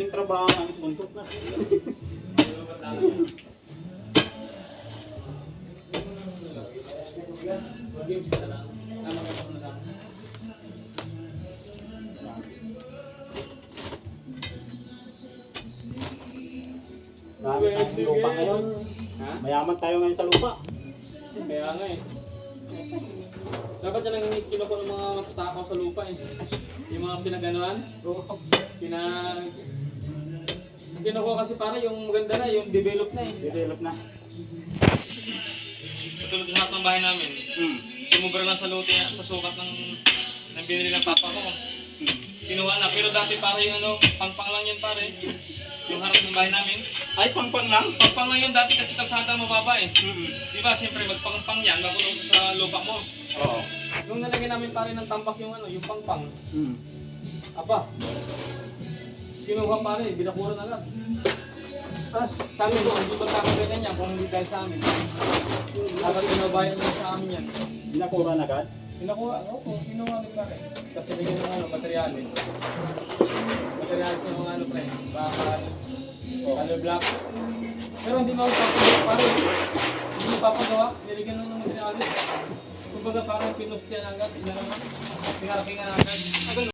Ting trabaho ang buntot na. Dami tayong lupa ngayon. Ha? Mayaman tayo ngayon sa lupa. Kaya nga eh. Dapat yan ang kinuko ng mga takaw sa lupa eh. Yung mga pinaganuan. Pinag... Ang kinuko kasi para yung maganda na, yung develop na eh. Develop na. Katulad sa lahat ng bahay namin. Hmm. Sumubra lang sa lote, sa sukat ng, ng binili ng papa ko. Kinuha na. Pero dati para yung ano, pangpang lang yan pare. Yung harap ng bahay namin. Ay, pangpang lang. Pangpang lang yun dati kasi kalsada mababa eh. Hmm. Di ba, siyempre magpangpang yan bago sa lupa mo. Oo. Nung nalagyan namin pare ng tambak yung ano, yung pangpang. Hmm. Aba, kinuha pare, binakuran agad. Tapos, sabi ko, hindi magkakaganyan yan kung hindi dahil sa amin. Agad pinabayan lang sa amin yan. Binakura na agad. Pinakuha, oo, kinuha ni pare. Kasi bigyan ng ano, materialis. Materialis ng mga ano pre, bakal, color black. Pero hindi mo papagawa pare. Hindi papagawa, nilagyan lang ng materialis. Kumbaga parang pinustyan agad, pinarakingan agad. Ganun.